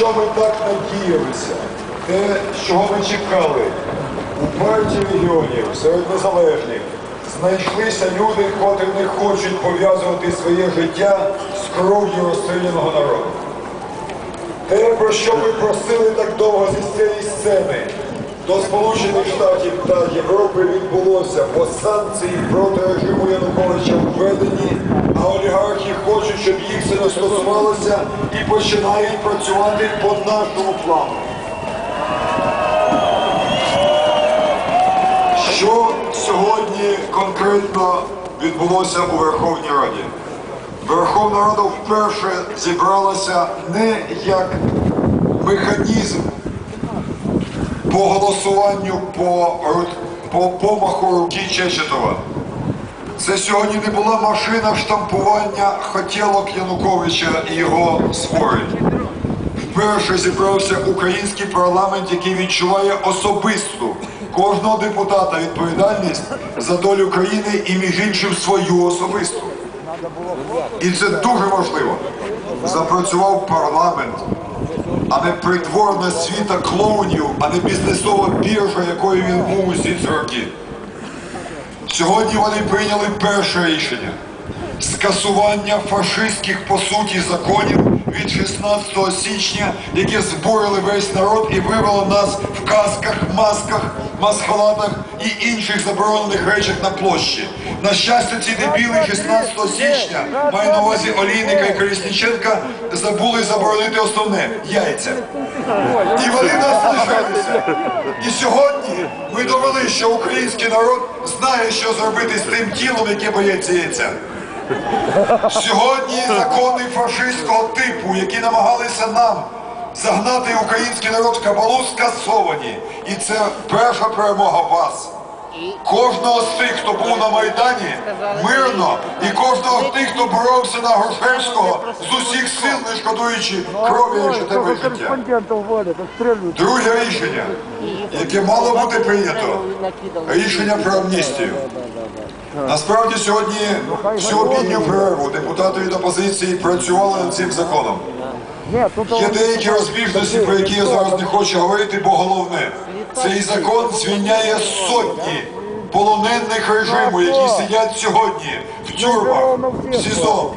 що ми так надіялися, те, чого ми чекали. У партії регіонів серед незалежних знайшлися люди, котрі не хочуть пов'язувати своє життя з кров'ю розстріляного народу. Те, про що ми просили так довго зі цієї сцени, до Сполучених Штатів та Європи відбулося, бо санкції проти режиму Януковича введені, а олігархи хочуть, щоб їх це не стосувалося і починають працювати по нашому плану. Що сьогодні конкретно відбулося у Верховній Раді? Верховна Рада вперше зібралася не як механізм по голосуванню по, по помаху руки Чечетова. Це сьогодні не була машина штампування хотілок Януковича і його створень. Вперше зібрався український парламент, який відчуває особисту кожного депутата відповідальність за долю країни і між іншим свою особисту. І це дуже важливо. Запрацював парламент, а не притворна світа клоунів, а не бізнесова біржа, якою він був усі ці роки. Сьогодні вони прийняли перше рішення скасування фашистських по суті законів від 16 січня, які збурили весь народ і вивели нас в касках, масках, масхалатах і інших заборонених речах на площі. На щастя, ці дебіли 16 січня, маю на увазі Олійника і Колісніченка, забули заборонити основне яйця. І вони нас лишилися. І сьогодні ми довели, що український народ знає, що зробити з тим тілом, яке боїться яйця. Сьогодні закони фашистського типу, які намагалися нам загнати український народ в кабалу, скасовані. І це перша перемога вас. Кожного з тих, хто був на Майдані, мирно, і кожного з тих, хто боровся на Грушевського з усіх сил, не шкодуючи крові і життєве життя. Друге рішення, яке мало бути прийнято, рішення про амністію. Насправді сьогодні всю обідню перерву депутати від опозиції працювали над цим законом. Нет, Є деякі розбіжності, про які я зараз не хочу говорити, бо головне, цей закон звільняє сотні полонених режиму, які сидять сьогодні в тюрмах, в СІЗО,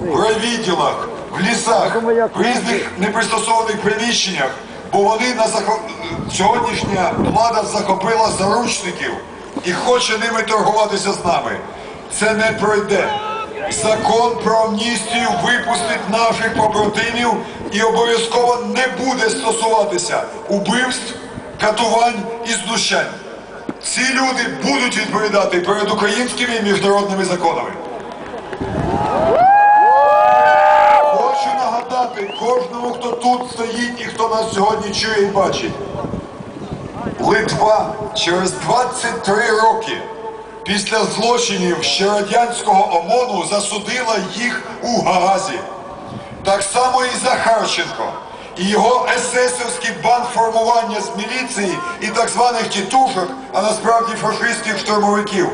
в райвідділах, в лісах, в різних непристосованих приміщеннях, бо вони на захоп... сьогоднішня влада захопила заручників і хоче ними торгуватися з нами. Це не пройде. Закон про амністію випустить наших побратимів і обов'язково не буде стосуватися убивств, катувань і знущань. Ці люди будуть відповідати перед українськими і міжнародними законами. Хочу нагадати кожному, хто тут стоїть і хто нас сьогодні чує і бачить. Литва через 23 роки після злочинів ще радянського ОМОНу засудила їх у Гаазі. Так само і Захарченко, і його есесовський бандформування з міліції і так званих тітушок, а насправді фашистських штурмовиків,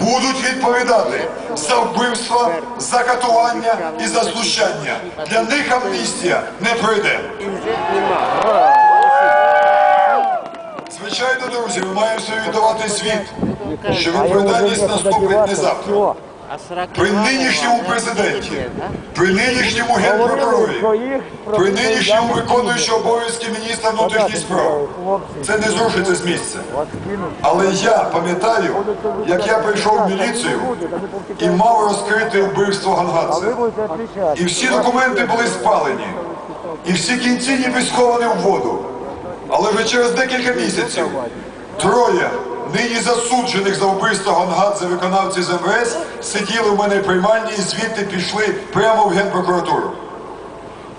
будуть відповідати за вбивства, за катування і за знущання. Для них амністія не пройде. Звичайно, друзі, ми маємо віддавати звіт, що відповідальність наступить не завтра. При нинішньому президенті, при нинішньому генпрокурорі, при нинішньому виконуючому обов'язки міністра внутрішніх справ. Це не зрушиться з місця. Але я пам'ятаю, як я прийшов в міліцію і мав розкрити вбивство Гангадзе. І всі документи були спалені, і всі кінці ніби сховані в воду. Але вже через декілька місяців троє нині засуджених за вбивство Гонгадзе виконавців з МВС сиділи в мене в приймальні і звідти пішли прямо в Генпрокуратуру.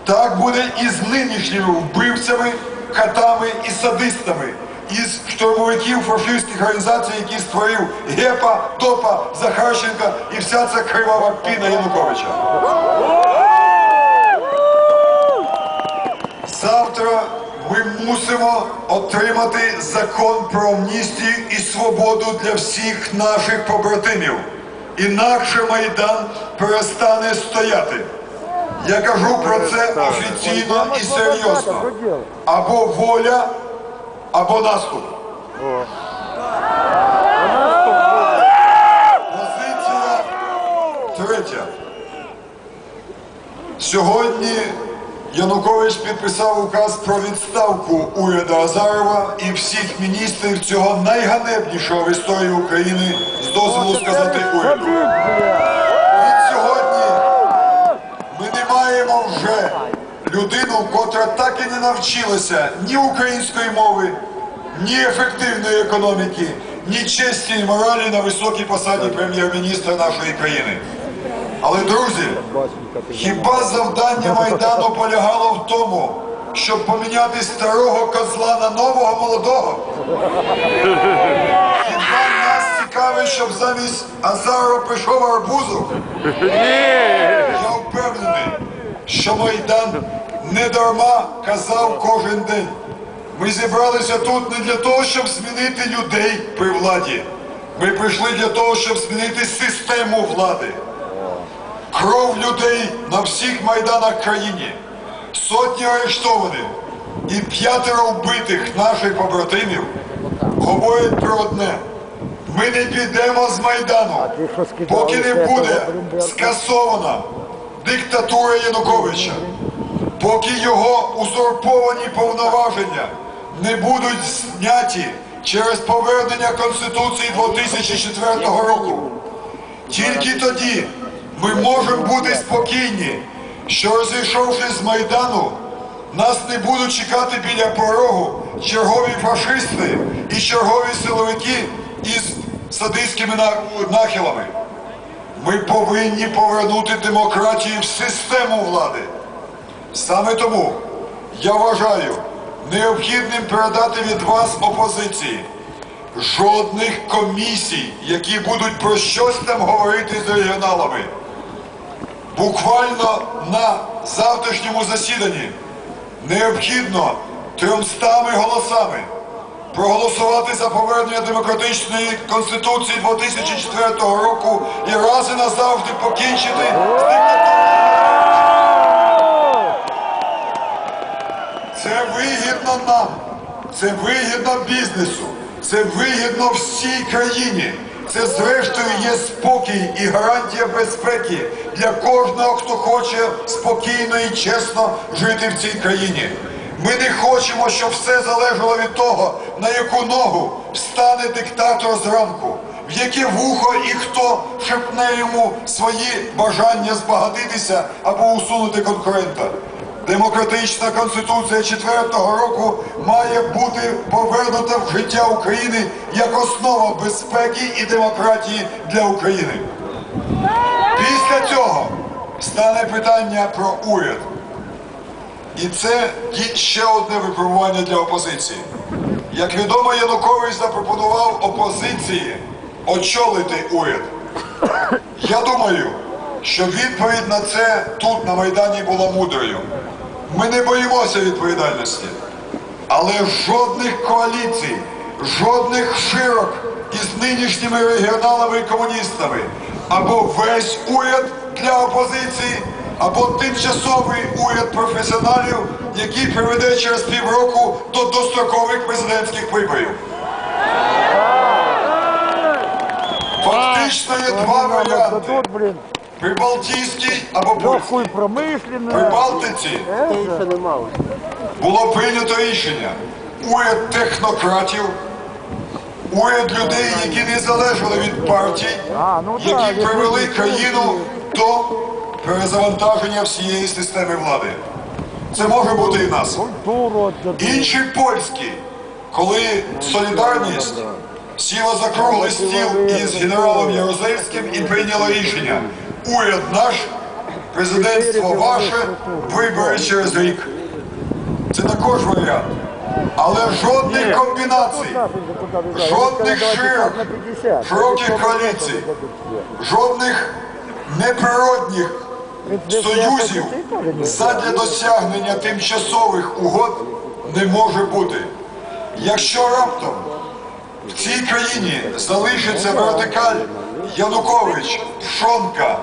Так буде і з нинішніми вбивцями, катами і садистами, із штурмовиків фашистських організацій, які створив Гепа, Топа, Захарченка і вся ця кривава піна Януковича. Завтра ми мусимо отримати закон про амністію і свободу для всіх наших побратимів. Інакше Майдан перестане стояти. Я кажу про це офіційно і серйозно. Або воля, або наступ. Позиція третя. Сьогодні Янукович підписав указ про відставку уряду Азарова і всіх міністрів цього найганебнішого в історії України з дозволу сказати уряду. Від сьогодні ми не маємо вже людину, котра так і не навчилася ні української мови, ні ефективної економіки, ні честі і моралі на високій посаді прем'єр-міністра нашої країни. Але, друзі, хіба завдання Майдану полягало в тому, щоб поміняти старого козла на нового молодого? Хіба нас цікавить, щоб замість Азарова прийшов арбузов? Я впевнений, що Майдан не дарма казав кожен день. Ми зібралися тут не для того, щоб змінити людей при владі. Ми прийшли для того, щоб змінити систему влади. Кров людей на всіх майданах країні, сотні арештованих і п'ятеро вбитих наших побратимів говорять про одне. Ми не підемо з Майдану, поки не буде скасована диктатура Януковича, поки його узурповані повноваження не будуть зняті через повернення Конституції 2004 року. Тільки тоді ми можемо бути спокійні, що розійшовшись з Майдану, нас не будуть чекати біля порогу чергові фашисти і чергові силовики із садистськими нахилами. Ми повинні повернути демократію в систему влади. Саме тому я вважаю необхідним передати від вас опозиції жодних комісій, які будуть про щось там говорити з регіоналами. Буквально на завтрашньому засіданні необхідно трьомстами голосами проголосувати за повернення демократичної конституції 2004 року і раз і назавжди покінчити з диктатурою. Це вигідно нам, це вигідно бізнесу, це вигідно всій країні. Це зрештою є спокій і гарантія безпеки для кожного, хто хоче спокійно і чесно жити в цій країні. Ми не хочемо, щоб все залежало від того, на яку ногу встане диктатор зранку, в яке вухо і хто шепне йому свої бажання збагатитися або усунути конкурента. Демократична конституція 4-го року має бути повернута в життя України як основа безпеки і демократії для України. Після цього стане питання про уряд. І це ще одне випробування для опозиції. Як відомо, Янукович запропонував опозиції очолити уряд. Я думаю, що відповідь на це тут, на Майдані, була мудрою. Ми не боїмося відповідальності, але жодних коаліцій, жодних широк із нинішніми регіоналами і комуністами, або весь уряд для опозиції, або тимчасовий уряд професіоналів, який приведе через півроку до дострокових президентських виборів. Фактично є два варіанти: Блин, або польський. легкую При. Балтиці було прийнято рішення уряд технократів, уряд людей, які не залежали від партій, ну які привели країну до перезавантаження всієї системи влади. Це може бути і нас. Інший польський, коли солідарність сіла за круглий стіл із генералом Ярозельським і прийняла рішення. Уряд наш, президентство ваше, вибори через рік. Це також варіант. Але жодних комбінацій, жодних широк, широких коаліцій, жодних неприродних союзів задля досягнення тимчасових угод не може бути. Якщо раптом в цій країні залишиться вертикаль Янукович, Шонка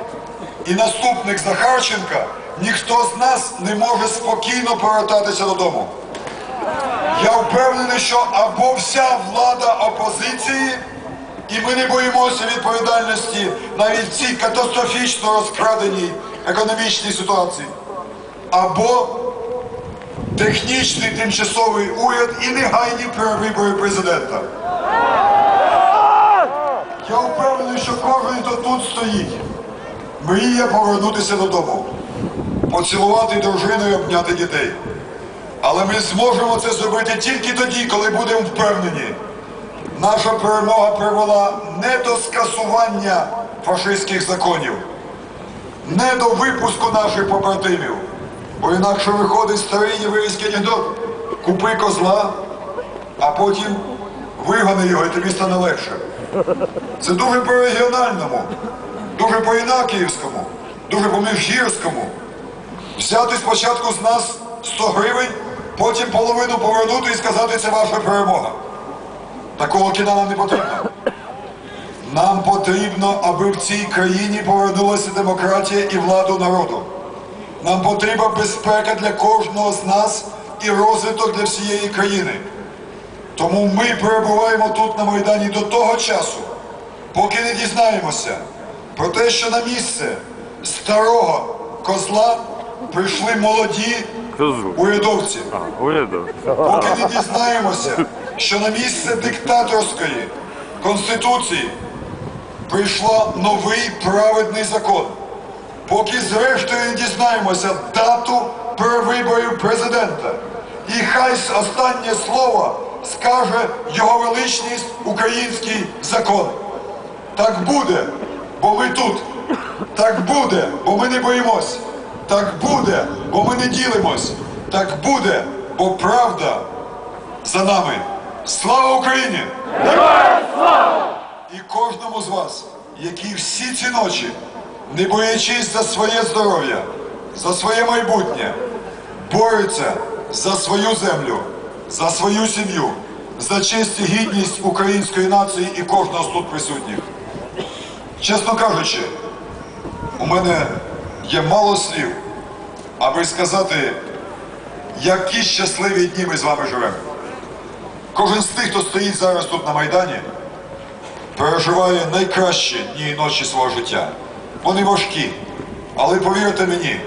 і наступник Захарченка, ніхто з нас не може спокійно повертатися додому. Я впевнений, що або вся влада опозиції, і ми не боїмося відповідальності навіть в цій катастрофічно розкраденій економічній ситуації, або технічний тимчасовий уряд і негайні перевибори президента. Я що кожен, хто тут стоїть, мріє повернутися додому, поцілувати дружину і обняти дітей. Але ми зможемо це зробити тільки тоді, коли будемо впевнені. Наша перемога привела не до скасування фашистських законів, не до випуску наших побратимів. Бо інакше виходить старий єврейський анекдот. Купи козла, а потім вигони його і тобі стане легше. Це дуже по-регіональному, дуже по-інакіївському, дуже по-міжгірському. Взяти спочатку з нас 100 гривень, потім половину повернути і сказати, це ваша перемога. Такого кіна нам не потрібно. Нам потрібно, аби в цій країні повернулася демократія і владу народу. Нам потрібна безпека для кожного з нас і розвиток для всієї країни. Тому ми перебуваємо тут на Майдані до того часу, поки не дізнаємося про те, що на місце старого козла прийшли молоді урядовці. Поки не дізнаємося, що на місце диктаторської конституції прийшло новий праведний закон. Поки зрештою не дізнаємося дату перевиборів президента. І хай останнє слово скаже його величність український закон. Так буде, бо ми тут. Так буде, бо ми не боїмось. Так буде, бо ми не ділимось. Так буде, бо правда за нами. Слава Україні! І кожному з вас, які всі ці ночі, не боячись за своє здоров'я, за своє майбутнє, бореться за свою землю, за свою сім'ю, за честь і гідність української нації і кожного з тут присутніх. Чесно кажучи, у мене є мало слів, аби сказати, які щасливі дні ми з вами живемо. Кожен з тих, хто стоїть зараз тут на Майдані, переживає найкращі дні і ночі свого життя. Вони важкі, але повірте мені,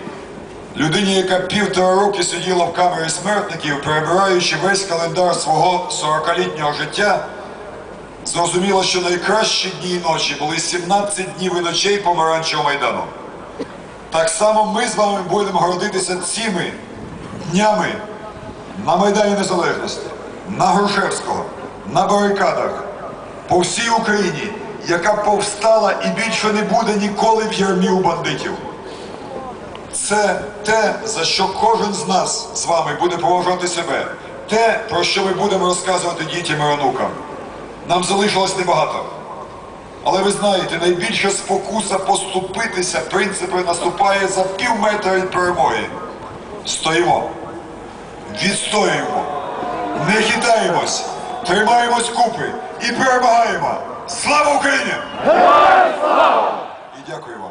людині, яка півтора роки сиділа в камері смертників, перебираючи весь календар свого 40-літнього життя, зрозуміло, що найкращі дні і ночі були 17 днів і ночей помаранчевого майдану. Так само ми з вами будемо гордитися цими днями на Майдані Незалежності, на Грушевського, на барикадах, по всій Україні, яка повстала і більше не буде ніколи в ярмі у бандитів. Це те, за що кожен з нас з вами буде поважати себе, те, про що ми будемо розказувати дітям і онукам. Нам залишилось небагато. Але ви знаєте, найбільша спокуса поступитися принципи наступає за пів метра від перемоги. Стоїмо, відстоюємо, не хитаємось, тримаємось купи і перемагаємо. Слава Україні! І дякую вам.